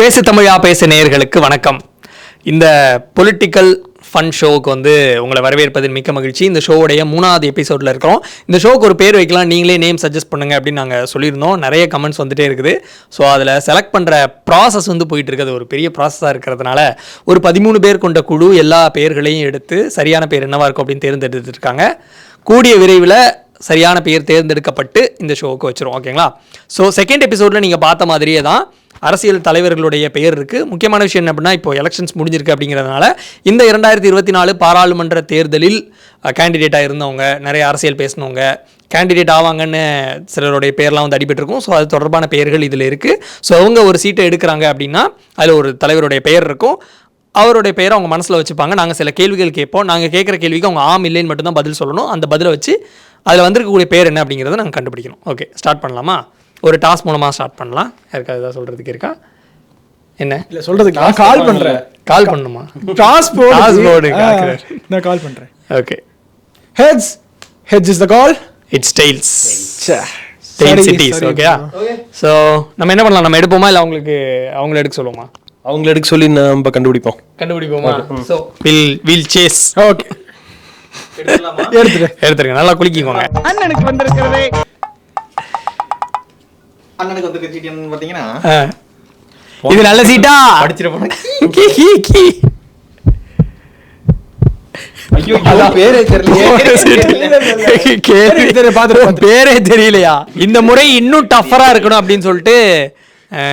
பேசு தமிழா பேசு நேயர்களுக்கு வணக்கம். இந்த பொலிட்டிக்கல் ஃபன் ஷோவுக்கு வந்து உங்களை வரவேற்பதில் மிக்க மகிழ்ச்சி. இந்த ஷோவுடைய மூணாவது எபிசோடில் இருக்கிறோம். இந்த ஷோவுக்கு ஒரு பேர் வைக்கலாம் நீங்களே நேம் சஜஸ்ட் பண்ணுங்க அப்படின்னு நாங்கள் சொல்லியிருந்தோம். நிறைய கமெண்ட்ஸ் வந்துட்டே இருக்குது. ஸோ அதில் செலக்ட் பண்ணுற ப்ராசஸ் வந்து போயிட்டு இருக்குது. ஒரு பெரிய ப்ராசஸாக இருக்கிறதுனால ஒரு பதிமூணு பேர் கொண்ட குழு எல்லா பெயர்களையும் எடுத்து சரியான பேர் என்னவாக இருக்கும் அப்படின்னு தேர்ந்தெடுத்துருக்காங்க கூடிய விரைவில் சரியான பெயர் தேர்ந்தெடுக்கப்பட்டு இந்த ஷோவுக்கு வச்சுருவோம். ஓகேங்களா ஸோ செகண்ட் எபிசோடில் நீங்கள் பார்த்த மாதிரியே தான் அரசியல் தலைவர்களுடைய பெயர் இருக்குது முக்கியமான விஷயம் என்ன அப்படின்னா இப்போ எலெக்ஷன்ஸ் முடிஞ்சிருக்கு அப்படிங்கிறதுனால இந்த இரண்டாயிரத்தி இருபத்தி நாலு பாராளுமன்ற தேர்தலில் கேண்டிடேட்டாக இருந்தவங்க நிறைய அரசியல் பேசினவங்க கேண்டிடேட் ஆவாங்கன்னு சிலருடைய பேர்லாம் வந்து அடிபட்டிருக்கும். ஸோ அது தொடர்பான பெயர்கள் இதில் இருக்குது ஸோ அவங்க ஒரு சீட்டை எடுக்கிறாங்க அப்படின்னா அதில் ஒரு தலைவருடைய பெயர் இருக்கும். அவருடைய பெயரை அவங்க மனசில் வச்சுப்பாங்க. நாங்கள் சில கேள்விகள் கேட்போம். நாங்கள் கேட்குற கேள்விக்கு அவங்க ஆம் இல்லைன்னு மட்டும்தான் பதில் சொல்லணும். அந்த பதிலை வச்சு அதில் வந்திருக்கக்கூடிய பேர் என்ன அப்படிங்கிறத நாங்கள் கண்டுபிடிக்கணும். ஓகே ஸ்டார்ட் பண்ணலாமா? ஒரு டாஸ் மூலமாக ஸ்டார்ட் பண்ணலாம். யாருக்கா ஏதாவது சொல்கிறதுக்கு இருக்கா? என்ன? இல்ல சொல்றதுக்கு நான் கால் பண்றேன். கால் பண்ணுமா டாஸ் ஆ, காக்குறாரு. நான் கால் பண்றேன். Okay heads heads is the call it's tails tail cities okay so நம்ம என்ன பண்ணலாம்? நம்ம எடுப்போமா? இல்லை அவங்களுக்கு அவங்கள எடுக்க சொல்லுவோமா? அவங்கள எடுக்க சொல்லி நம்ம கண்டுபிடிப்போம். கண்டுபிடிப்போமா? So will will chase okay எடுத்துருங்க. நல்லா குளிக்கிக்கோங்க அண்ணனுக்கு வந்திருக்கிறதே. அண்ணனுக்கு வந்து சீட்டு ஆ. இது நல்ல சீட்டா பாத்துட்டு, பேரே தெரியலையா இந்த முறை இன்னும் டஃபரா இருக்கணும் அப்படின்னு சொல்லிட்டு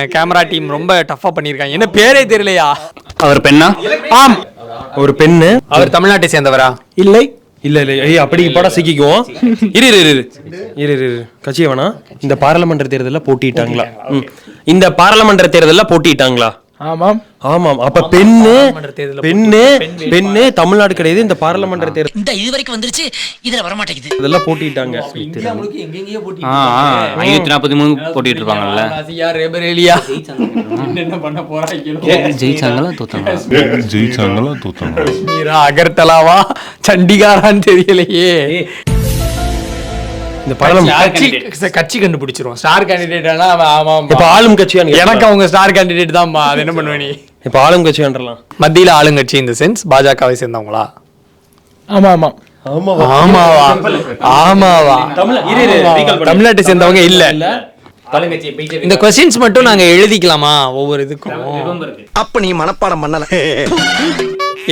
கேமரா டீம் ரொம்ப டஃபா பண்ணிருக்காங்க என்ன பேரே தெரியலையா அவர் பெண்ணா ஆம் ஒரு பெண்ணு அவர் தமிழ்நாட்டை சேர்ந்தவரா இல்லை இல்ல இல்ல ஐய் அப்படி படா சிக்கிக்குவோம் இரு இரு இரு இரு. இரு கட்சியை வேணா இந்த பாராளுமன்ற தேர்தல்ல போட்டிட்டாங்களா? ம். இந்த பாராளுமன்ற தேர்தல்ல போட்டிட்டாங்களா? ஆமாம் ஆமாம் அப்ப பெண்ணு பெண்ணு பெண்ணு தமிழ்நாடு கிடையாது இந்த பாராளுமன்ற தேர்தல் இந்த இது வரைக்கும் வந்துருச்சு இதுல வர மாட்டேங்குது இதெல்லாம் போட்டிட்டாங்க ஐநூத்தி நாற்பத்தி மூணு போட்டிட்டு இருப்பாங்கல்ல என்ன பண்ண போறாங்க ஜெயிச்சாங்களா தோத்தாங்களா ஜெயிச்சாங்களா தோத்தாங்களா காஷ்மீரா அகர்தலாவா சண்டிகாரான்னு தெரியலையே இந்த பாராளுமன்ற கட்சி கட்சி கண்டுபிடிச்சிருவோம். ஸ்டார் கேண்டிடேட் ஆனா அவன் ஆமாம் இப்ப ஆளும் கட்சியான்னு எனக்கு அவங்க ஸ்டார் கேண்டிடேட் தான் அது என்ன பண்ணுவ நீ? இப்ப ஆளும் கட்சியான்றலாம். மத்தியில ஆளுங்கட்சி இந்த சென்ஸ் பாஜகவை சேர்ந்தவங்களா? ஆமா ஆமா. ஆமாவா? ஆமாவா? பண்ணு. தமிழ்நாட்டை சேர்ந்தவங்க இல்ல. இந்த கொஸ்டின்ஸ் மட்டும் நாங்க எழுதிக்கலாமா? ஒவ்வொரு இதுக்கும். அப்ப நீ மனப்பாடம் பண்ணல.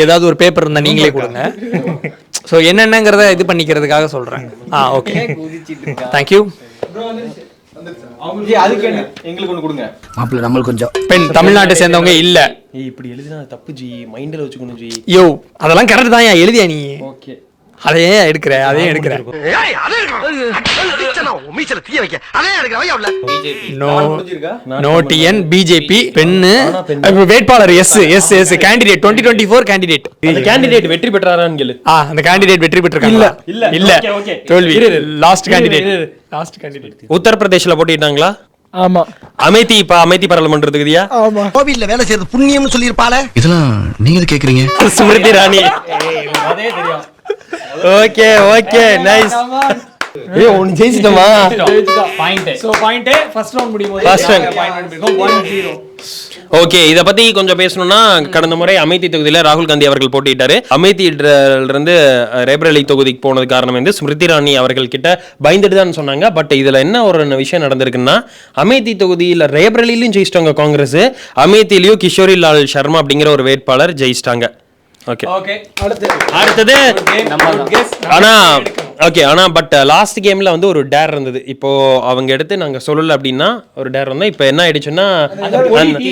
ஏதாவது ஒரு பேப்பர் இருந்தா நீங்களே கொடுங்க. ஸோ என்னென்னங்கிறத இது பண்ணிக்கிறதுக்காக சொல்றேன். ஆ ஓகே தேங்க்யூ அதுக்கு என்ன? எங்களுக்கு ஒண்ணு கொடுங்க. மாப்பிள்ள நம்மளுக்கு கொஞ்சம் பெண் தமிழ்நாட்டை சேர்ந்தவங்க இல்ல. இப்படி எழுதினா தப்பு ஜி. மைண்ட்ல வச்சுக்கணும் ஜி. யோ அதெல்லாம் கரெக்ட் தான் எழுதியா நீ? ஓகே அதையே எடுக்கிற அதையும் எடுக்கிற மீச்சல தீய வைக்க. அதே எனக்கு வையா நோ டிஎன் பிஜேபி பெண்ணு வேட்பாளர் yes yes yes candidate twenty twenty four candidate அந்த கேண்டிடேட் வெற்றி பெற்றாரான்னு கேளு. ஆ அந்த கேண்டிடேட் வெற்றி பெற்றிருக்காங்க இல்ல. இல்ல. தோல்வி. Last candidate. லாஸ்ட் கேண்டிடேட் உத்தரப்பிரதேஷ்ல போட்டிட்டாங்களா ஆமா. அமேத்தி இப்ப அமேத்தி பாராளுமன்றத்துக்கு இதுயா ஆமா. கோவில்ல வேலை செய்யறது புண்ணியம்னு சொல்லியிருப்பாள. இதெல்லாம் நீங்க கேக்குறீங்க? Smriti Rani. Okay okay nice ஏய் ஒன்னு ஜெயிச்சிட்டமா? சோ பாயிண்ட் ஃபர்ஸ்ட் ரவுண்ட் முடியும் போது First round. பாயிண்ட் 1 ஓகே இத பத்தி கொஞ்சம் பேசணும்னா கடந்த முறை அமேத்தி தொகுதியில ராகுல் காந்தி அவர்கள் போட்டியிட்டாரு. அஹ், ரேபரேலி தொகுதிக்கு போனது காரணம் வந்து ஸ்மிருதி இரானி அவர்கள் கிட்ட பயந்துட்டு தான் சொன்னாங்க. பட் இதுல என்ன ஒரு விஷயம் நடந்திருக்குன்னா அமேத்தி தொகுதியில ரேபரேலிலையும் ஜெயிச்சிட்டாங்க காங்கிரஸ். அமேத்திலையும் கிஷோரி லால் சர்மா அப்படிங்கிற ஒரு வேட்பாளர் ஜெயிச்சிட்டாங்க. ஓகே ஓகே அடுத்தது. ஆனா ஓகே ஆனா பட் லாஸ்ட் கேம்ல வந்து ஒரு டேர் இருந்தது. இப்போ அவங்க எடுத்து நாங்க சொல்லல அப்படின்னா ஒரு டேர் இருந்தா இப்போ என்ன ஆயிடுச்சுன்னா அந்த-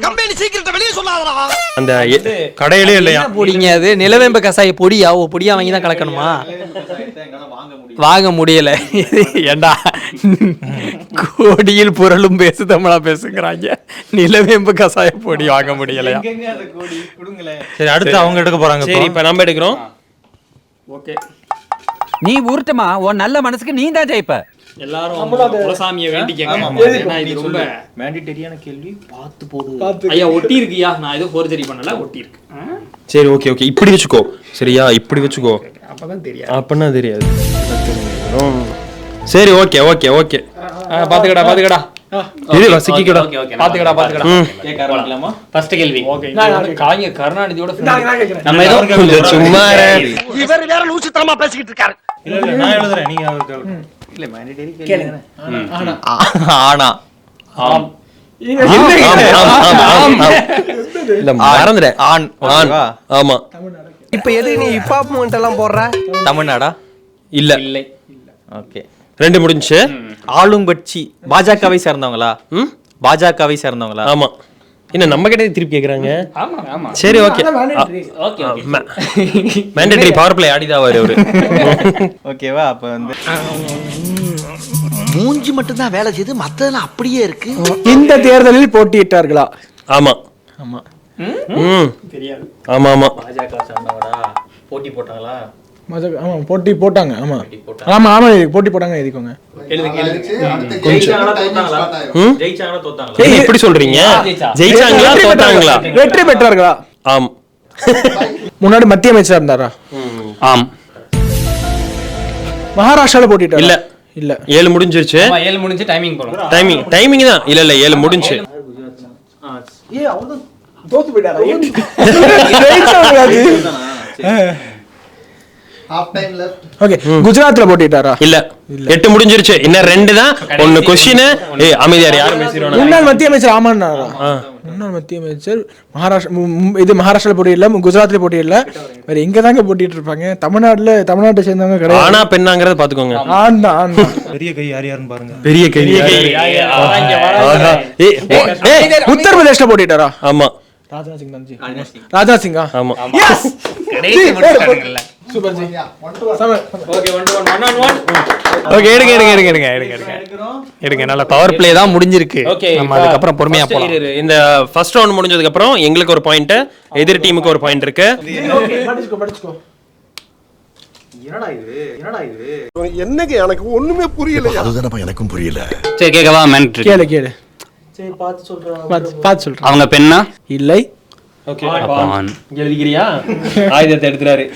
கம்பெனி சீக்கிரத்தை வெளியே சொல்லாதடா. அந்த எ- கடையிலே இல்லையா? பொடிங்க அது நிலவேம்ப கசாய பொடியா? ஓ பொடியா வாங்கி தான் கலக்கணுமா? வாங்க முடியல. ஏண்டா? கோடியில் புரளும் பேசு தமிழா பேசுங்கிறாங்க. நிலவேம்பு கசாய பொடி வாங்க முடியலையா? சரி அடுத்து அவங்க எடுக்க போறாங்க சரி இப்ப. நம்ம எடுக்கிறோம். ஓகே. நீ உருட்டுமா உன் நல்ல மனசுக்கு நீ தான் ஜெயிப்ப. எல்லாரும் குலசாமியை வேண்டிக்கங்க. இது ரொம்ப மேண்டிட்டரியான கேள்வி. பார்த்து போடு. பார்த்து ஐயா ஒட்டி இருக்கியா? நான் எதுவும் ஃபோர்ஜரி பண்ணல ஒட்டி இருக்கு. சரி ஓகே ஓகே. இப்படி வச்சுக்கோ. சரியா? இப்படி வச்சுக்கோ. அப்பதான் தெரியாது. அப்பன்னா தெரியாது. சரி ஓகே ஓகே ஓகே. பாத்துக்கடா பாத்துக்கடா. இது வசிக்கடா பாத்துக்கடா பாத்துக்கடா ஃபர்ஸ்ட் கேள்வி. காங்க கருணாநிதியோட நம்ம ஏதோ சும்மா. இவர் வேற லூசுத்தனமா பேசிக்கிட்டு இருக்காரு. இல்ல இல்ல நான் எழுதுறேன். நீங்க அவருக்கு ஆனா. ஆம், ஆம், ஆம். இல்ல மறந்துட்டேன். ஆண் ஆண். ஆமா. இப்ப எது நீ ஹிப்ஹாப் மூமெண்ட் எல்லாம் போடுற? தமிழ்நாடா? இல்ல. இல்லை. ஓகே. ரெண்டு முடிஞ்சுச்சு ஆளும் கட்சி பாஜகவை சேர்ந்தவங்களா? ம்? பாஜகவை சேர்ந்தவங்களா? ஆமா. என்ன நம்ம கிட்ட திருப்பி கேக்குறாங்க? ஆமா ஆமா. சரி okay. Okay okay. Mandatory power play ஆடிதான் அவரு. அவரு ஓகேவா அப்ப வந்து. மூஞ்சி மட்டும் தான் வேலை செய்து மத்ததெல்லாம் அப்படியே இருக்கு. இந்த தேர்தலில் போட்டியிட்டார்களா? ஆமா. ஆமா. ம். ஆமா ஆமா. போட்டி போட்டாங்களா? பாஜக ஆமா போட்டி போட்டாங்க ஆமா. ஆமா ஆமா இதுக்கு போட்டி போட்டாங்க எழுதிக்கோங்க. எப்படி சொல்றீங்க? ஜெயிச்சாங்களா வெற்றி தோத்தாங்களா? பெற்றார்களா? வெற்றி பெற்றார்களா ஆம். முன்னாடி மத்திய அமைச்சர் இருந்தாரா? ஆம். மகாராஷ்டிரால போட்டிட்டாரா இல்ல. இல்ல. ஏழு முடிஞ்சிருச்சு. ஆமா, ஏழு முடிஞ்சு டைமிங் போறோம் டைமிங் டைமிங் தான். இல்ல இல்ல ஏழு முடிஞ்சு. தோத்து போயிட்டாரா? ஓகே குஜராத்ல போட்டிட்டாரா? இல்ல. எட்டு முடிஞ்சிருச்சு. இன்னும் ரெண்டு தான். ஒன்னு கொஸ்டின் ஏய் அமைதியார் யாரும் பேசிடுவாங்க முன்னாள் மத்திய அமைச்சர் ஆமான்னாரா? முன்னாள் மத்திய அமைச்சர் மகாராஷ்டிரா இது மகாராஷ்டிரால போட்டியிடல குஜராத்ல போட்டியிடல வேற எங்க தாங்க போட்டிட்டு இருப்பாங்க. தமிழ்நாட்டுல தமிழ்நாட்டை சேர்ந்தவங்க கிடையாது. ஆனா பெண்ணாங்கிறத பாத்துக்கோங்க. ஆண் தான் பெரிய கை யார் யாருன்னு பாருங்க. பெரிய கை. உத்தரப்பிரதேஷ்ல போட்டிட்டாரா? ஆமா. ராஜ்நாத் சிங் தான் ஜி ராஜ்நாத் சிங்கா ஆமா எஸ் சூப்பர். ஜி. ஓகே எடுங்க எடுங்க எடுங்க எடுங்க எடுங்க எடுங்க. எடுங்க நல்ல பவர் பிளே தான் முடிஞ்சிருக்கு. ஓகே நம்ம அதுக்கப்புறம் பொறுமையா போலாம். இந்த ஃபர்ஸ்ட் ரவுண்ட் முடிஞ்சதுக்கு அப்புறம் எங்களுக்கு ஒரு பாயிண்ட் எதிர் டீமுக்கு ஒரு பாயிண்ட் இருக்கு. படிச்சுக்கோ படிச்சுக்கோ. என்னங்க எனக்கு ஒண்ணுமே புரியல அதுதானப்பா எனக்கும் புரியல. சரி கேட்கவா? மேண்ட்ரி கேளு கேளு. பார்த்து பார்த்து சொல்றேன். அவங்க பெண்ணா? இல்லை. ஓகே. எழுதிக்கிறியா? ஆயுதத்தை எடுத்துறாரு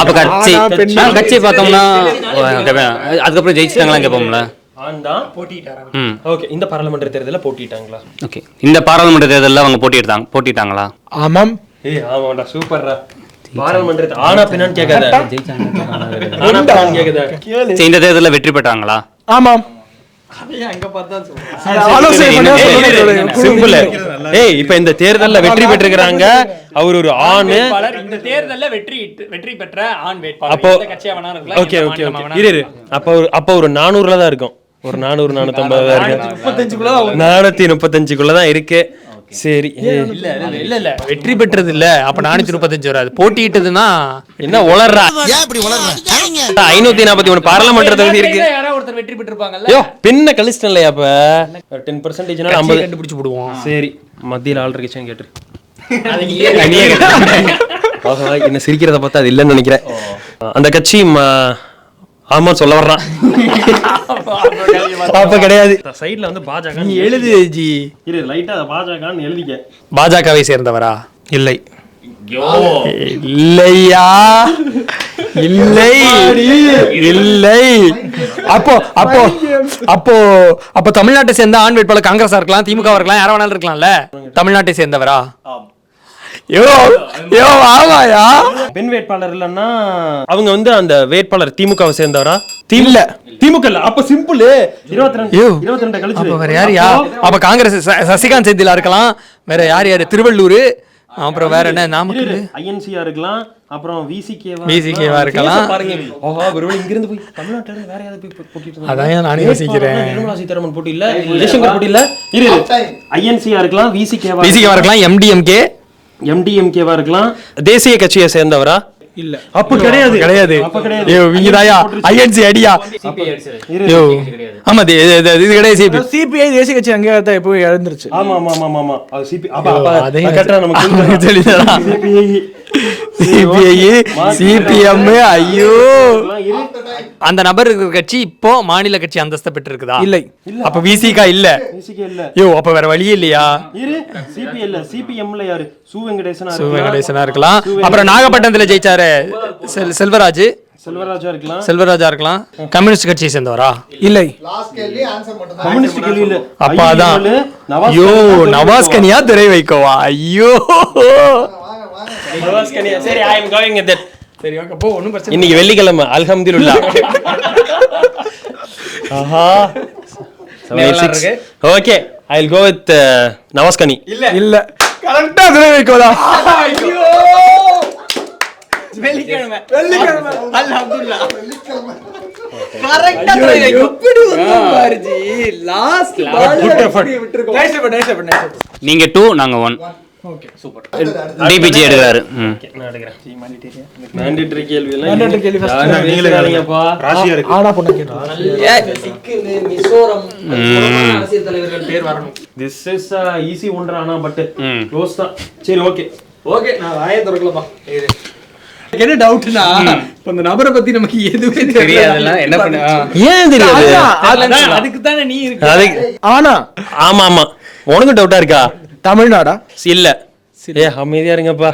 அப்ப கட்சி பார்த்தோம்னா அதுக்கப்புறம் ஜெயிச்சிட்டாங்களா கேட்போம்ல. ஓகே இந்த பாராளுமன்ற தேர்தலில் போட்டிட்டாங்களா? ஓகே இந்த பாராளுமன்ற தேர்தலில் அவங்க போட்டிட்டாங்க போட்டிட்டாங்களா? ஆமாம். ஏய் ஆமாடா சூப்பர்ரா. ஆனா பின்னான்னு கேட்காத. இந்த தேர்தலில் வெற்றி பெற்றாங்களா? ஆமாம். இந்த தேர்தல்ல வெற்றி பெற்றிருக்கிறாங்க. அவர் ஒரு ஆணு வேட்பாளர். இந்த தேர்தல்ல வெற்றி வெற்றி பெற்ற ஆண் வேட்பாளர். அப்போ- ஓகே ஓகே இரு ஒரு அப்ப ஒரு நானூறுல தான் இருக்கும். ஒரு நானூறு நானூத்தம்பது தான் இருக்கு நானூத்தி முப்பத்தஞ்சுக்குள்ள தான் இருக்கு. சரி. இல்ல இல்ல இல்ல வெற்றி பெற்றது இல்ல அப்ப நானூத்தி முப்பத்தஞ்சு வராது போட்டியிட்டதுன்னா என்ன உளர்றா? ஏன் இப்படி வளர்ற ஐநூத்தி நாற்பத்தி மூணு பாராளுமன்ற தொகுதி இருக்கு. யாராவது ஒருத்தர் வெற்றி பெற்றிருப்பாங்கல்ல? ஐயோ பின்ன கழிச்சிட்டேன் இல்லையா அப்ப? டென் பர்சன்டேஜ் கட்சியை ஐம்பது. கண்டுபிடிச்சு விடுவோம் சரி. மத்தியில் ஆள் இருக்குச்சான்னு கேட்டு அது நீயே ஆஹா, என்ன சிரிக்கிறத பார்த்தா அது இல்லைன்னு நினைக்கிறேன். அந்த கட்சி ம- ஆமா சொல்ல வர்றான் அப்ப கிடையாது. சைடுல வந்து பாஜக நீ எழுது ஜி. இரு லைட்டா பாஜகன்னு எழுதிக்க. பாஜகவை சேர்ந்தவரா? இல்லை. இல்லையா? இல்லை. இல்லை. அப்போ அப்போ அப்போ அப்போ தமிழ்நாட்டை சேர்ந்த ஆண் வேட்பாளர் காங்கிரஸா இருக்கலாம் திமுக இருக்கலாம் யாரா வேணாலும் இருக்கலாம்ல? தமிழ்நாட்டை சேர்ந்தவரா? ஆமாயா? பெண் வேட்பாளர் இல்லன்னா அவங்க வந்து அந்த வேட்பாளர் திமுகவை சேர்ந்தவரா? இல்ல. திமுக இல்ல. அப்ப சிம்பிள் இருபத்தி ரெண்டு ஐயோ. இருபத்தி ரெண்டு கழிச்சு அப்ப வேற யார் யா? அப்ப காங்கிரஸ் சசிகாந்த் செந்திலா இருக்கலாம். வேற யார் யாரு? திருவள்ளூர். அப்புறம் வேற என்ன? நாமக்கல். ஐஎன்சியா இருக்கலாம். அப்புறம் விசிகேவா VCK வா இருக்கலாம். பாருங்க. ஓஹோ ஒருவேளை இங்க இருந்து போய் தமிழ்நாட்டுல வேற யாராவது போய் போட்டிட்டு அதான் நானும் யோசிக்கிறேன். நிர்மலா சீதாராமன் போட்டி இல்ல. ஜெய்சங்கர் போட்டி இல்ல. இரு ஐஎன்சியா இருக்கலாம் விசிகேவா பிசிகே இருக்கலாம். எம்டிஎம்கே எம்டிஎம்கேவா இருக்கலாம். தேசிய கட்சியை சேர்ந்தவரா? இல்ல. அப்ப கிடையாது. கிடையாது. ஐயோ ஐஎன்சி அடியா? ஐயோ. ஆமா இது கிடையாது சிபி சிபிஐ தேசிய கட்சி அங்கீகாரத்தை எப்போ இழந்துருச்சு. ஆமா ஆமா ஆமா ஆமா. அது சிபி அப்ப நமக்கு. சிபிஐ சிபிஎம் ஐயோ. அந்த நபர் இருக்கிற கட்சி இப்போ மாநில கட்சி அந்தஸ்தை பெற்றிருக்குதா? இல்லை. அப்ப விசிகா இல்ல. விசிகே இல்ல. ஐயோ அப்ப வேற வழியே இல்லையா? இரு. சிபி இல்ல. சிபிஎம்ல யாரு? சு வெங்கடேசனா சு வெங்கடேசனா இருக்கலாம். அப்புறம் நாகப்பட்டினத்துல ஜெயிச்சாரு செல்- செல்வராஜ். செல்வராஜா இருக்கலாம். செல்வராஜா இருக்கலாம். கம்யூனிஸ்ட் கட்சியை சேர்ந்தவரா? இல்லை. கம்யூனிஸ்ட் கேள்வியில அப்ப அதான் ஐயோ நவாஸ் கனியா திரை வைக்கவா? ஐயோ. நவாஸ் கனியா சரி I am going with that சரி ஓகே போ ஒன்றும் பிரச்சனை இன்னைக்கு வெள்ளிக்கிழமை அல்ஹம்துலில்லாஹ் ஆஹா. Okay I will go with Nawaz Kani இல்ல. இல்ல. கரெக்டா திரை வைக்கோதா வெள்ளிக்கிழமை. நீங்க டூ நாங்க ஒன் டிபிஜி எடுக்கிறாரு. ம். மேண்டேட்டரி கேள்வி எல்லாம் Mandatory கேள்வி first. யாரா நீங்களே கேளுங்கப்பா ராசியா இருக்கு. ஆனா பொண்ணு கேட்டு மிசோரம். அரசியல் தலைவர்கள் பேர் வரணும். திஸ் இஸ் ஈஸி ஒன்றா ஆனா பட் ம். க்ளோஸ் தான். சரி ஓகே ஓகே நான் வாயை திறக்கலப்பா. எனக்கு என்ன டவுட்னா இப்போ அந்த நபரை பத்தி நமக்கு எதுவுமே தெரியாதுல்ல என்ன பண்ண. ஏன் தெரியாது? அதுக்கு தானே நீ இருக்கு? ஆனா. ஆமா ஆமா. உனக்கு டவுட்டா இருக்கா? தமிழ்நாடா? இல்ல. ஏ அமைதியா இருங்கப்பா.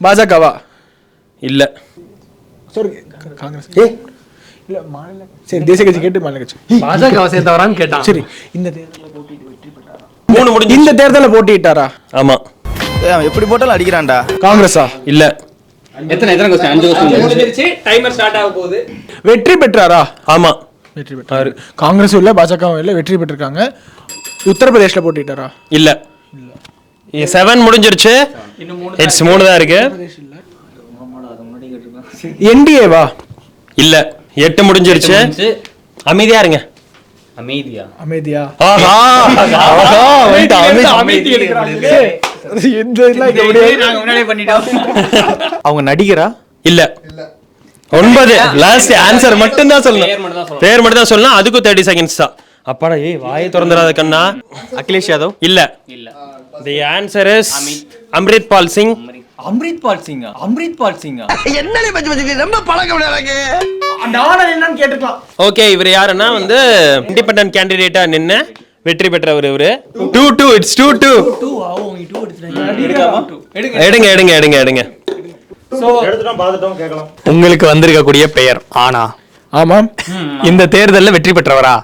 பாஜகவா? இல்ல. சாரி காங்கிரஸ். இல்ல மாநில சரி தேசிய கட்சி கேட்டு மாநில கட்சி. பாஜக சேர்ந்தவரான்னு கேட்டான். சரி இந்த தேர்தலில் மூணு முடிஞ்சு இந்த தேர்தலில் போட்டியிட்டாரா? ஆமா. எப்படி போட்டாலும் அடிக்கிறான்டா. காங்கிரஸா? இல்ல. எத்தனை எத்தனை கொஸ்டின் அஞ்சு கொஸ்டின் முடிஞ்சிருச்சு. டைமர் ஸ்டார்ட் ஆக போகுது. வெற்றி பெற்றாரா? ஆமா. வெற்றி பெற்றாரு. காங்கிரஸும் இல்ல பாஜகவும் இல்ல வெற்றி பெற்றிருக்காங்க. உத்தரப்பிரதேஷ்ல போட்டிட்டாரா? இல்ல. செவன் முடிஞ்சிருச்சு. இட்ஸ் மூணு தான் இருக்கு. என்டிஏவா இல்ல. எட்டு முடிஞ்சிருச்சு. அமைதியா இருங்க. அமைதியா? அமைதியா? ஆஹா. அமைதி. அவங்க நடிகரா? இல்ல. ஒன்பது. லாஸ்ட் ஆன்சர் மட்டும் தான் சொல்லணும் பேர் மட்டும் தான் சொல்லணும். பேர் மட்டும் தான் சொல்லணும். அதுக்கும் தேர்ட்டி செகண்ட்ஸ் தான். அப்பாடா ஏய் வாயை திறந்துடாத கண்ணா. அகிலேஷ் யாதவ்? இல்ல இல்ல. The answer is Amrit Pal Singh. Amrit. Pal சிங்கா? அம்ரித் பால் சிங்கா? என்னலே பச்சு பச்சு ரொம்ப பழக்கம் எனக்கு. அந்த ஆனர் என்னன்னு கேட்டுக்கலாம். ஓகே இவர் யாருன்னா வந்து இண்டிபெண்டன்ட் கேண்டிடேட்டா நின்னு வெற்றி பெற்றவர் இவரு. Two two it's two two எடுங்க. எடுங்க எடுங்க எடுங்க உங்களுக்கு வந்திருக்கக்கூடிய பெயர் ஆனா. ஆமாம். இந்த தேர்தல்ல வெற்றி பெற்றவரா?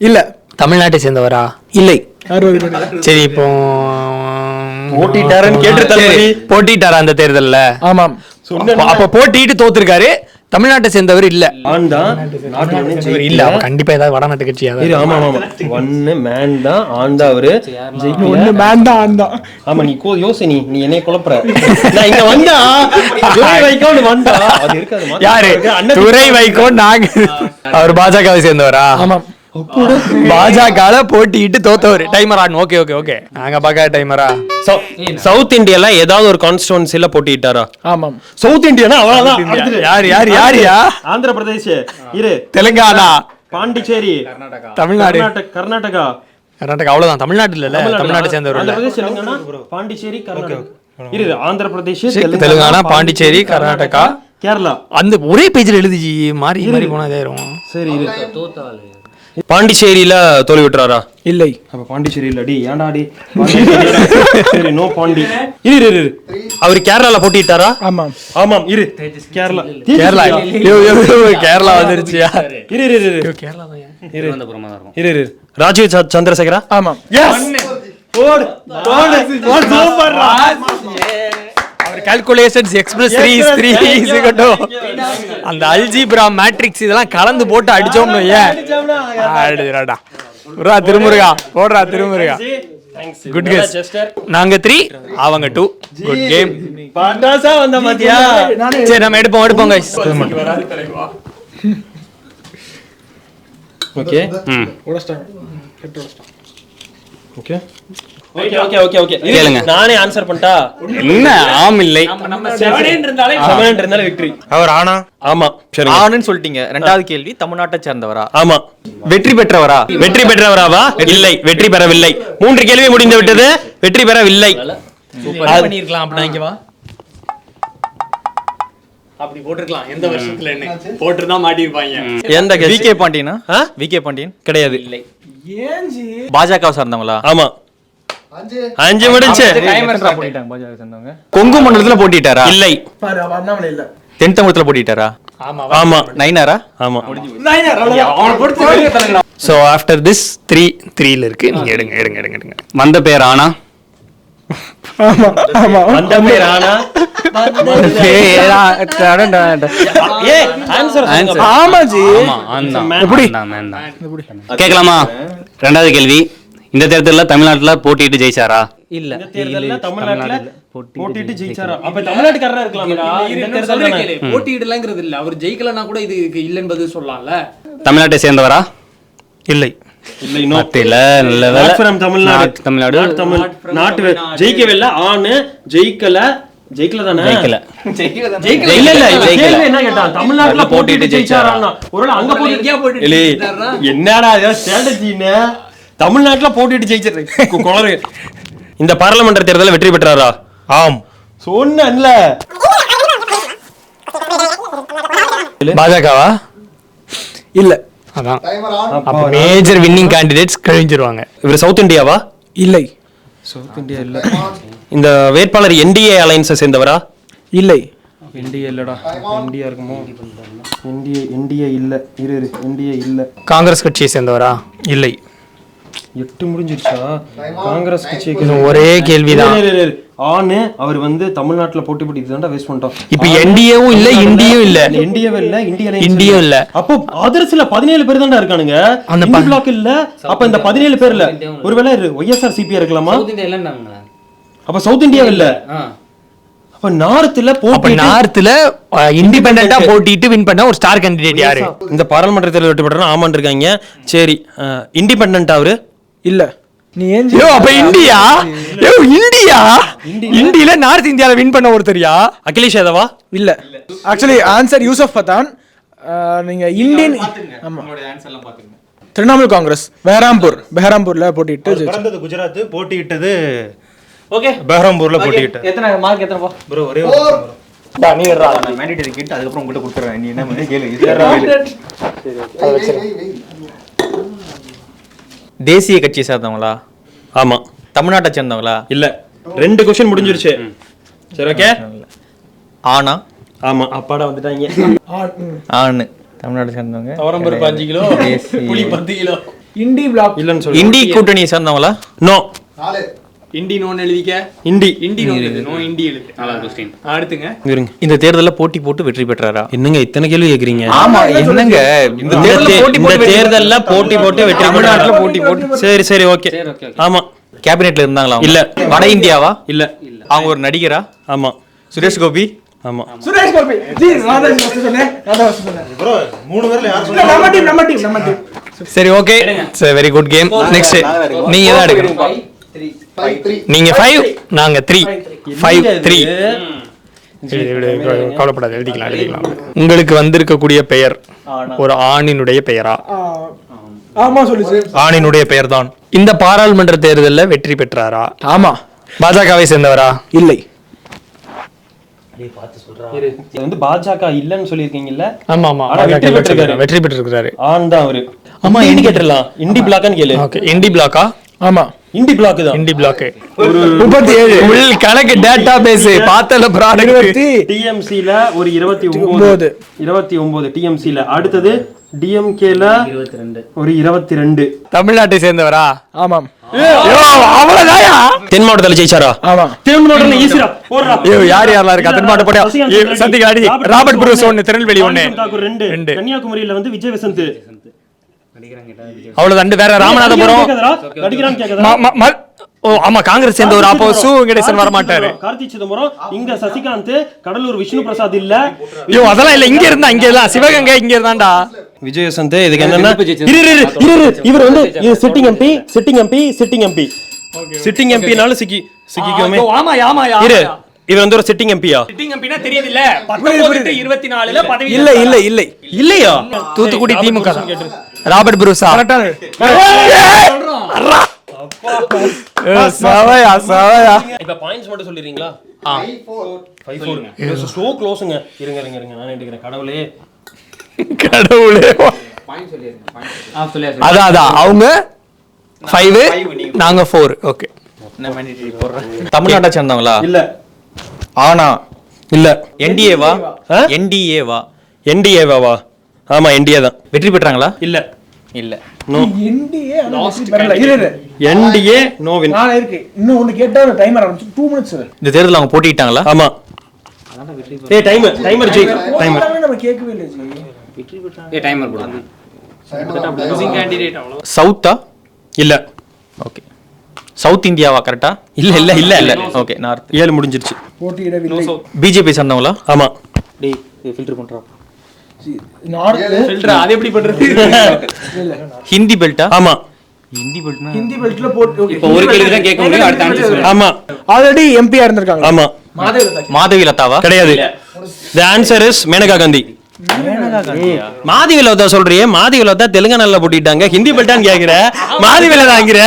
இல்ல. தமிழ்நாட்டை சேர்ந்தவரா? இல்லை. சரி இப்போ போட்டிட்டாருன்னு கேட்டு போட்டிட்டாரா அந்த தேர்தல்ல? ஆமாம். அப்ப- போட்டிட்டு தோத்துருக்காரு. தமிழ்நாட்டை சேர்ந்தவர் இல்ல. தான் இல்ல. அப்ப கண்டிப்பா ஏதாவது வடநாட்டு கட்சியா இரு, ஆமா ஆமா ஒன்னு மேன் தான் ஆன் தான் அவரு. ஒண்ணு மேன் தான் ஆன் தான் ஆமா நீ கோ யோசி நீ நீ என்னைய குழப்புற. நான் இங்க வந்தா துரை வைக்கோன்னு வந்தா. அது இருக்காது மாத்தி யாரு? துரை வைகோ நாங்க அவர் பாஜகவை சேர்ந்தவரா? ஆமாம். பாஜக போட்டிட்டு தோத்தவர். டைமர் ஆடணும் ஓகே ஓகே ஓகே நாங்க பார்க்க டைமரா சவுத் இந்தியால ஏதாவது ஒரு கான்ஸ்டிடுவன்சில போட்டிட்டாரா ஆமாம். சவுத் இந்தியானா அவ்வளவுதான். யார் யார் யாரியா ஆந்திர பிரதேஷ் இரு. தெலுங்கானா. பாண்டிச்சேரி. தமிழ்நாடு. கர்நாடக கர்நாடகா. கர்நாடகா அவ்வளவுதான். தமிழ்நாடு இல்ல. தமிழ்நாடு. சேர்ந்தவர் பாண்டிச்சேரி கர்நாடகா. இரு ஆந்திர பிரதேஷ் தெலுங்கானா பாண்டிச்சேரி கர்நாடகா. கேரளா. அந்த ஒரே பேஜ்ல எழுதிஜி மாறி மாறி போனா இதாயிரும். சரி இரு. பாண்டிச்சேரியில தோல்வி விட்டுறாரா இல்லை. அப்ப பாண்டிச்சேரி இல்ல டி ஏன்டா டி சரி நோ பாண்டி. இரு இரு இரு. அவர் கேரளால போட்டிட்டாரா ஆமாம் ஆமாம் இரு. கேரளா. கேரளா. கேரளா வந்துருச்சியா? இரு இரு இரு இரு. கேரளா தான் திருவனந்தபுரமா தான் இருக்கும். இரு இரு. ராஜீவ் ச- சந்திரசேகரா? ஆமாம். போடு. போடு. போடு. சூப்பர்ரா. கால்குலேஷன்ஸ் எக்ஸ்பிரஸ் த்ரீ த்ரீ இருக்கட்டும் அந்த அல்ஜிப்ரா மேட்ரிக்ஸ் இதெல்லாம் கலந்து போட்டு அடிச்சோம்னு ஏன் ஆடுறாடா புறா திருமுருகா. போடுறா திருமுருகா. குட் கெஸ் நாங்க த்ரீ அவங்க டூ குட் கேம் பட்டாசா வந்த பாத்தியா? சரி நம்ம எடுப்போம் எடுப்போம் guys. ஓகே ம். Okay okay okay okay okay கேளுங்க. நானே ஆன்சர் பண்ணிட்டா? என்ன? ஆம் இல்லை. செவன் இருந்தாலும் விக்டரி அவர் ஆனா? ஆமா. சரி ஆணுன்னு சொல்லிட்டீங்க. ரெண்டாவது கேள்வி தமிழ்நாட்டை சேர்ந்தவரா? ஆமா. வெற்றி பெற்றவரா? வெற்றி பெற்றவராவா? இல்லை. வெற்றி பெறவில்லை. மூன்று கேள்வி முடிந்து விட்டது. வெற்றி பெறவில்லை. பண்ணிருக்கலாம் அப்படின்னா இங்க வா. அப்படி போட்டிருக்கலாம். எந்த வருஷத்துல என்ன? போட்டு தான் மாட்டிருப்பாங்க எந்த வி கட்சி? கே பாண்டியனா? ஆ? V K Pandian? கிடையாது. பாஜக சார்ந்தவங்களா? ஆமா. அஞ்சு. முடிச்சு கொங்கு மண்டலத்துல போட்டிட்டாரா? இல்லை. தென் தமிழத்துல போட்டிட்டாரா? ஆமா ஆமா. நைனாரா? ஆமா. ஸோ ஆஃப்டர் திஸ் த்ரீ த்ரீல இருக்கு. நீங்க எடுங்க எடுங்க எடுங்க எடுங்க. வந்த பேர் ஆனா? ஆமா ஆமா. அந்த பேர் ஆனா? ஏ ஆன்சர் ஆமா ஜி எப்படி? கேட்கலாமா? ரெண்டாவது கேள்வி. இந்த தேர்தலில் தமிழ்நாட்டில் போட்டியிட்டு ஜெயிச்சாரா? இல்ல. தமிழ்நாட்டுல போட்டிட்டு ஜெயிச்சாரா? அப்ப தமிழ்நாட்டுக்காரரா போட்டியிடலங்கிறது இல்ல. அவர் ஜெயிக்கலன்னா கூட இது இல்லைன்னு பதில் சொல்லலாம்ல. தமிழ்நாட்டை சேர்ந்தவரா? இல்லை. இல்ல இல்ல. ஜெயிக்கல. ஜெயிக்கல. தானே? ஜெயிக்கல ஜெயிக்கல இல்ல இல்ல. ஜெயிக்கல. கேள்வி என்ன கேட்டான்? தமிழ்நாட்டுல போட்டிட்டு போட்டிட்டு ஜெயிச்சாரா? ஒருவேளை அங்க போட்டிட்டு போட்டிட்டு இல்லே? என்னடா ஸ்ட்ராட்டஜின்னு தமிழ்நாட்டுல போட்டிட்டு ஜெயிச்சிரு குளறு. இந்த பாராளுமன்ற தேர்தலில் வெற்றி பெற்றாரா? ஆம். சொன்னேன்ல பாஜகவா? இல்ல. அதான். அப்ப மேஜர் வின்னிங் கேண்டிடேட்ஸ் கழிஞ்சிருவாங்க. இவர் சவுத் இந்தியாவா இல்லை. சவுத் இந்தியா இல்ல. இந்த வேட்பாளர் என்டிஏ அலைன்ஸை சேர்ந்தவரா? இல்லை. என்டிஏ இல்லடா. என்டிஏ இருக்குமோ? என்டிஏ என்டிஏ இல்ல. இரு இரு. என்டிஏ இல்ல. காங்கிரஸ் கட்சியை சேர்ந்தவரா? இல்லை. எட்டு முடிஞ்சிருச்சா காங்கிரஸ் கட்சிக்கு ஒரே கேள்விதான். ஆணு அவர் வந்து தமிழ்நாட்டுல போட்டி போட்டு தான்டா வேஸ்ட் பண்ணிட்டோம். இப்ப என்டிஏவும் இல்ல இந்தியும் இல்ல. இந்தியாவே இல்ல இந்தியா இந்தியும் இல்ல. அப்போ அதர்ஸ்ல பதினேழு பேர் தான்டா இருக்கானுங்க. அந்த பிளாக் இல்ல அப்ப இந்த பதினேழு பேர்ல. ஒருவேளை ஒய்எஸ்ஆர் சிபிஆர் இருக்கலாமா? அப்ப சவுத் இந்தியா இல்ல. அப்ப நார்த்ல அப்ப போட்டி நார்த்ல இண்டிபெண்டா போட்டிட்டு வின் பண்ண ஒரு ஸ்டார் கேண்டிடேட் யாரு? இந்த பாராளுமன்ற தேர்தல் வெற்றி பெற்றா ஆமான் இருக்காங்க. சரி இண்டிபெண்டன்ட் அவரு? இல்ல. நீ ஏன் அப்ப இந்தியா? Yo India? இந்தியில நார்த் இந்தியால வின் பண்ண ஒருத்தரியா? அகிலேஷ் யாதவா? இல்ல. ஆக்சுவலி ஆன்சர் யூசப் பதான் நீங்க இந்தியன் ஆமா. திரிணாமுல் காங்கிரஸ் பெஹராம்பூர் பெஹராம்பூர்ல போட்டிட்டு குஜராத் போட்டியிட்டது ஓகே பெஹ்ராம்பூர்ல போட்டியிட்டது எத்தனை மார்க் எத்தனை பா ப்ரோ ஒரே ஒரு நிமிஷம் bro. நான் மேண்டிட்டரி கேட்டு அதுக்கப்புறம் உங்கள்கிட்ட கொடுத்துறேன். நீ என்ன கேளு தேசிய கட்சியை சேர்ந்தவங்களா? ஆமா. தமிழ்நாட்டை சேர்ந்தவங்களா? இல்ல. ரெண்டு கொஸ்டின் முடிஞ்சிருச்சு. சரி ஓகே ஆனா? ஆமா. அப்பாடா வந்துட்டாங்க. ஆணு. தமிழ்நாட்டை சேர்ந்தவங்க. துவரம்பருப்பு அஞ்சு கிலோ புளி பத்து கிலோ. இண்டி பிளாக் இல்லன்னு சொல்லு. இண்டி கூட்டணியை சேர்ந்தவங்களா? நோ இண்டி நோன் எழுதிக்க? இண்டி. இண்டி நோ இண்டி எழுது. நாலாவது கொஸ்டின் அடுத்துங்க. இருங்க இந்த தேர்தல்ல போட்டி போட்டு வெற்றி பெற்றாரா? என்னங்க இத்தனை கேள்வி கேக்குறீங்க? ஆமா என்னங்க? இந்த தேர்தல்ல போட்டி போட்டு வெற்றி தேர்தல்ல போட்டி போட்டு வெற்றி தமிழ்நாட்டுல பெற்றாரா? போட்டி போட்டு சரி சரி ஓகே. ஆமா. கேபினெட்ல இருந்தாங்களா? இல்ல. வட இந்தியாவா? இல்ல. அவங்க ஒரு நடிகரா? ஆமா. சுரேஷ் கோபி? ஆமா. சுரேஷ் கோபி. ஜி நான் தான் first சொன்னேன் நான் தான் first சொன்னேன் ப்ரோ மூணு பேர்ல யார் இல்ல, நம்ம டீம் நம்ம டீம் நம்ம டீம். சரி okay. Very good game next நீங்க தான் எடுக்கணும். நீங்க ஃபைவ் நாங்க த்ரீ ஃபைவ் த்ரீ கவலைப்படாது எழுதிக்கலாம் எழுதிக்கலாம். உங்களுக்கு வந்திருக்கக்கூடிய பெயர் ஒரு ஆணினுடைய பெயரா? ஆஹ், ஆமா சொல்லுச்சு ஆணினுடைய பெயர் தான் இந்த பாராளுமன்ற தேர்தலில் வெற்றி பெற்றாரா? ஆமா. பாஜகவை சேர்ந்தவரா? இல்லை. இது வந்து பாஜக இல்லன்னு சொல்லியிருக்கீங்கல்ல? ஆமா ஆமா. வெற்றி பெற்றிருக்காரு. வெற்றி பெற்றிருக்கிறாரு. ஆன் தான் அவரு. ஆமா இண்டி கேட்டுடலாம். இண்டி கேளு. ஓகே இண்டி பிளாக்கா? ஆமா. இண்டி பிளாக் தான். இண்டி பிளாக் முப்பத்தி ஏழு. உள் கணக்கு டேட்டா பேஸ் பார்த்தல ப்ராடக்ட் இருபத்தி டிஎம்சில ஒரு இருபத்தி ஒன்பது. ஒன்பது இருபத்தி ஒன்பது டிஎம்சில அடுத்தது டிஎம்கேல ஒரு இருபத்தி ரெண்டு. தமிழ்நாட்டை சேர்ந்தவரா? ஆமாம். தென் மாவட்டத்தில் ஜெயிச்சாரா? ஆமா தென் மாவட்டத்தில் ஈஸியா போடுறா. ஐயோ யார் யாரெல்லாம் இருக்கா? அடி ராபர்ட் ப்ரூஸ் ஒன்னு திருநெல்வேலி ரெண்டு. கன்னியாகுமரியில வந்து விஜய் வசந்த் அவ்வளவுதான் வேற ராமநாதபுரம் ஓ ஆமா காங்கிரஸ் சேர்ந்த ஒரு அப்போ சு வெங்கடேசன் வர மாட்டாரு கார்த்தி சிதம்பரம் இங்க சசிகாந்த் கடலூர் விஷ்ணு பிரசாத் இல்ல ஐயோ அதெல்லாம் இல்ல இங்க இருந்தா இங்க தான் சிவகங்கை இங்க இருந்தான்டா விஜய் வசந்த் இதுக்கு என்னன்னா இவர் வந்து sitting MP sitting MP sitting MP sitting எம்பினால சிக்கி சிக்கிக்கோமே ஆமா ஆமா இரு இவர் வந்து ஒரு சிட்டிங் எம்பியா தெரியுது இல்ல பத்தொன்பது இருபத்தி நாலுல பதவி இல்லை இல்லை இல்லை. இல்லையா? தூத்துக்குடி திமுக. ராபர்ட் ப்ரூஸா சவையா சவையா. இப்ப பாயிண்ட்ஸ் மட்டும் சொல்லிடுறீங்களா? ஃபைவ் ஃபோர் சோ க்ளோஸுங்க இருங்க இருங்க இருங்க. நான் எடுக்கிறேன் கடவுளே. கடவுளே. அதான் அதான். அவங்க ஃபைவ் நாங்க ஃபோர் ஓகே தமிழ்நாட்டை சேர்ந்தவங்களா? இல்ல. ஆனா இல்ல. என்டிஏவா ஆ? என்டிஏவா என்டிஏவாவா ஆமா என்டிஏ தான். வெற்றி பெற்றாங்களா? இல்ல. இல்ல. நோ என்டிஏ என்டிஏ நோவின் நான் இருக்கு இன்னும் ஒன்னு கேட்டா டைமர் ஆரம்பிச்சு டூ மினிட்ஸ் இந்த தேர்தலில் அவங்க போட்டிட்டாங்களா ஆமா. ஏய் டைமர் டைமர் ஜெய். டைமர் நம்ம இல்லை சவுத்தா இல்ல. ஓகே சவுத் இந்தியாவா கரெக்டா இல்ல இல்ல இல்ல இல்ல. ஓகே நார்த் ஏழு முடிஞ்சிருச்சு. போட்டியிடவில்லை பிஜேபி சார்ந்தவங்களா? ஆமா. டேய் ஃபில்டர் பண்றா. நார்த் அது எப்படி பண்றது? ஹிந்தி பெல்ட்டா ஆமா. ஹிந்தி பெல்ட்னா ஹிந்தி பெல்ட்ல போட்டு. இப்போ ஒரு கேள்வி தான் கேட்க முடியும் அடுத்த ஆன்சர் ஆமா. ஆல்ரெடி எம்பியா இருந்திருக்காங்க ஆமா. மாதவி லதாவா? கிடையாது. The answer is Maneka Gandhi. Madhavi Latha சொல்றியே? மாதவி லதா தெலுங்கானால போட்டிட்டாங்க. ஹிந்தி பெல்ட்டான்னு கேக்குற. மாதவி லதாங்கிற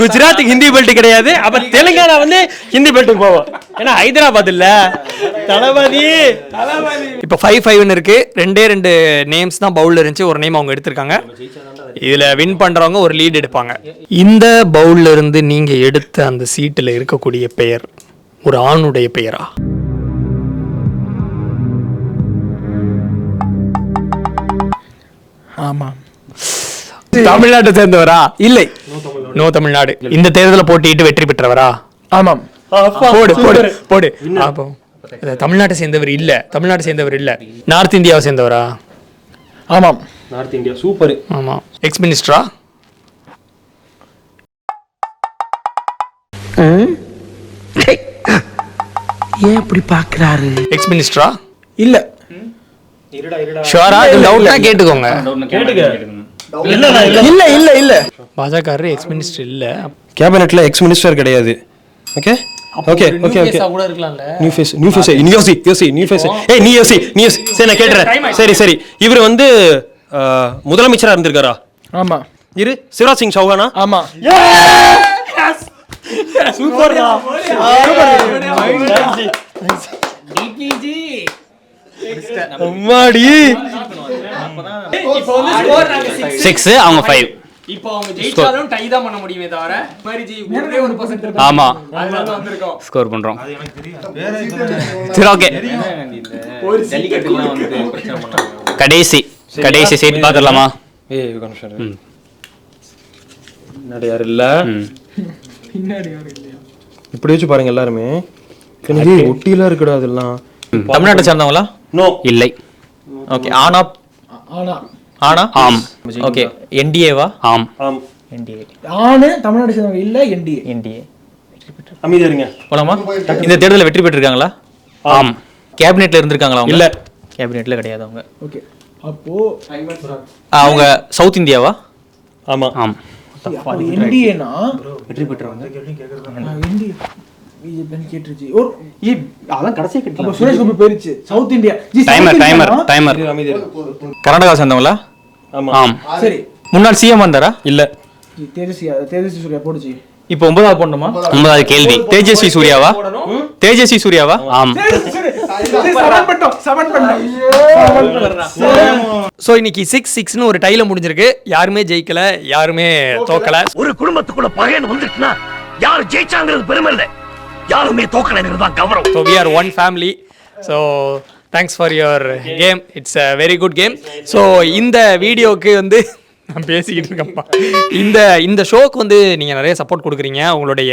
குஜராத்துக்கு ஹிந்தி பெல்ட் கிடையாது. அப்ப தெலுங்கானா வந்து ஹிந்தி பெல்ட்டுக்கு போவோம். ஏன்னா ஹைதராபாத் இல்ல. தளபதி. இப்போ ஃபைவ் ஃபைவ்னு இருக்கு. ரெண்டே ரெண்டு நேம்ஸ் தான் பவுல்ல இருந்துச்சு. ஒரு நேம் அவங்க எடுத்திருக்காங்க. இதுல வின் பண்றவங்க ஒரு லீட் எடுப்பாங்க. இந்த பவுல்ல இருந்து நீங்க எடுத்த அந்த சீட்டுல இருக்கக்கூடிய பெயர் ஒரு ஆணுடைய பெயரா? ஆமா. தமிழ்நாட்டை சேர்ந்தவரா? இல்லை. நோ தமிழ்நாடு. இந்த தேர்தலில் போட்டியிட்டு வெற்றி பெற்றவரா? ஆமாம். போடு போடு போடு. அப்போ தமிழ்நாட்டை சேர்ந்தவர் இல்ல. தமிழ்நாட்டை சேர்ந்தவர் இல்ல. நார்த் இந்தியாவை சேர்ந்தவரா? ஆமாம். North India super. ஆமா. எக்ஸ் மினிஸ்டரா ஏன் இப்படி பாக்குறாரு எக்ஸ் மினிஸ்டரா இல்ல. ஷுவரா டவுட்னா கேட்டுக்கோங்க. இல்ல இல்ல இல்ல பாஜக எக்ஸ் மினிஸ்டர் இல்ல. கேபினெட்ல எக்ஸ் மினிஸ்டர் கிடையாது. ஓகே ஓகே ஓகே ஓகே கூட இருக்கலாம்ல. நியூ ஃபேஸ் நியூ ஃபேஸ் நீ யோசி யோசி நியூ ஃபேஸ் ஏய் நீ யோசி நீ யோசி. சரி நான் கேட்டுறேன். சரி சரி. இவர் வந்து முதலமைச்சரா இருந்திருக்காரா? ஆமா. இரு சிவராஜ் சிங் சௌகானா? ஆமா. அம்மாடி. சிக்ஸ் அவங்க ஃபைவ் இப்போ அவங்க ஜெயிச்சாலும் டை தான் பண்ண முடியுமே தவிர மாதிரி ஜெயி ஒரே ஒரு பர்சன்ட் ஆமா. அதுல தான் வந்திருக்கோம். ஸ்கோர் பண்றோம். சரி ஓகே. கடைசி கடைசி சீட் பார்த்துடலாமா? ஏய் ஒரு நிமிஷம் இரு. முன்னாடி யாரும் இல்ல? இப்படி வச்சு பாருங்க எல்லாருமே. எனக்கு ஒட்டிலாம் இருக்குடா அதெல்லாம். தமிழ்நாட்டை சேர்ந்தவங்களா? நோ இல்லை. ஓகே ஆனா? ஆனா. ஆனா? ஆம். ஓகே என்டிஏவா? ஆம். ஆம். என்டிஏ. ஆணு தமிழ்நாடு சேர்ந்தவங்க இல்ல என்டிஏ. என்டிஏ. அமைதியா இருங்க. போலாமா? இந்த தேர்தலில் வெற்றி பெற்றிருக்காங்களா? ஆம். கேபினெட்ல இருந்திருக்காங்களா அவங்க? இல்ல. கேபினெட்ல கிடையாது அவங்க. ஓகே. அப்போ அவங்க சவுத் இந்தியாவா? ஆமா. ஆம். என்டிஏனா? வெற்றி பெற்றவங்க. என்டிஏ பிஜேபி கேட்டுருச்சு. ஒரு அதான் கடைசியா கேட்டு சுரேஷ் கோபி போயிருச்சு. South India timer timer? Timer. Karnataka சேர்ந்தவங்களா? ஆமா. ஆம். சரி. முன்னாள் சிஎம் வந்தாரா? இல்ல. தேஜஸ்வி தேஜஸ்வி சூர்யா போடுச்சு இப்போ ஒன்பதாவது போடணுமா? ஒன்பதாவது. கேள்வி. தேஜஸ்வி சூர்யாவா? தேஜஸ்வி சூர்யாவா? ஆம். ஸோ இன்னைக்கு சிக்ஸ் சிக்ஸ்னு ஒரு டைல முடிஞ்சிருக்கு. யாருமே ஜெயிக்கல யாருமே தோக்கல. ஒரு குடும்பத்துக்குள்ள பகையன் வந்துட்டுனா யாரு ஜெயிச்சாங்கிறது பெருமை இல்ல. யாருமே தோக்கலைங்கிறது தான் கௌரவம் so we are one family so thanks for your game it's a very good game so இந்த வீடியோக்கு வந்து நான் பேசிக்கிட்டு இருக்கேன்ப்பா. இந்த இந்த ஷோக்கு வந்து நீங்கள் நிறைய சப்போர்ட் கொடுக்குறீங்க. உங்களுடைய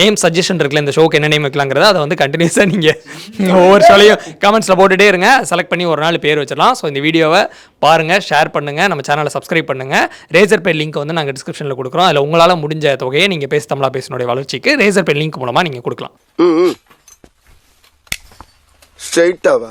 நேம் சஜஷன் இருக்குல்ல இந்த ஷோக்கு என்ன நேம் வைக்கலாங்கிறத அதை வந்து கண்டினியூஸாக நீங்கள் ஒவ்வொரு ஷோலையும் கமெண்ட்ஸில் போட்டுகிட்டே இருங்க. செலக்ட் பண்ணி ஒரு நாள் பேர் வச்சிடலாம். ஸோ இந்த வீடியோவை பாருங்கள் ஷேர் பண்ணுங்கள் நம்ம சேனலை சப்ஸ்கிரைப் பண்ணுங்கள் ரேசர் பே லிங்க் வந்து நாங்கள் டிஸ்கிரிப்ஷனில் கொடுக்குறோம். அதில் உங்களால் முடிஞ்ச தொகையை நீங்கள் பேச தமிழா பேசினுடைய வளர்ச்சிக்கு ரேசர் பே லிங்க் மூலமாக நீங்கள் கொடுக்கலாம். ஸ்ட்ரைட்டாவா